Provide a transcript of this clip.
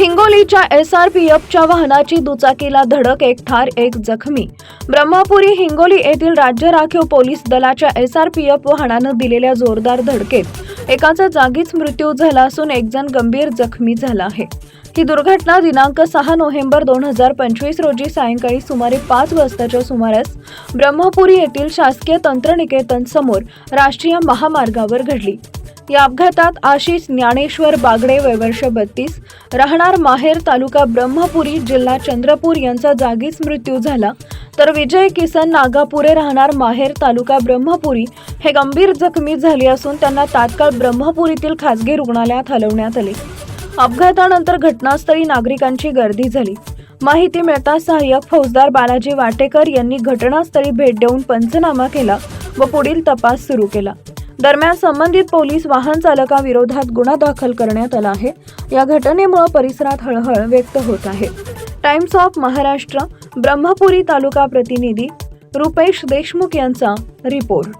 हिंगोलीच्या S R P एफच्या वाहनाची दुचाकीला धडक एक ठार एक जखमी. ब्रह्मपुरी हिंगोली येथील राज्य राखीव पोलीस दलाच्या एस आर पी एफ वाहनानं दिलेल्या जोरदार धडकेत एकाचा जागीच मृत्यू झाला असून एक जण गंभीर जखमी झाला आहे. ही दुर्घटना दिनांक सहा नोव्हेंबर दोन हजार पंचवीस रोजी सायंकाळी सुमारे पाच वाजताच्या सुमारास ब्रह्मपुरी येथील शासकीय तंत्रनिकेतन समोर राष्ट्रीय महामार्गावर घडली. या अपघातात आशिष ज्ञानेश्वर बागडे वय वर्ष बत्तीस राहणार माहेर तालुका ब्रह्मपुरी जिल्हा चंद्रपूर यांचा जागीच मृत्यू झाला. तर विजय किसन नागापुरे राहणार माहेर तालुका ब्रह्मपुरी हे गंभीर जखमी झाले असून त्यांना तात्काळ ब्रह्मपुरीतील खासगी रुग्णालयात हलवण्यात आले. अपघातानंतर घटनास्थळी नागरिकांची गर्दी झाली. माहिती मिळताच सहाय्यक फौजदार बालाजी वाटेकर यांनी घटनास्थळी भेट देऊन पंचनामा केला व पुढील तपास सुरू केला. दरम्यान संबंधित पोलीस वाहन चालकाविरोधात गुन्हा दाखल करण्यात आला आहे. या घटनेमुळे परिसरात हळहळ व्यक्त होत आहे. टाइम्स ऑफ महाराष्ट्र ब्रह्मपुरी तालुका प्रतिनिधी रुपेश देशमुख यांचा रिपोर्ट.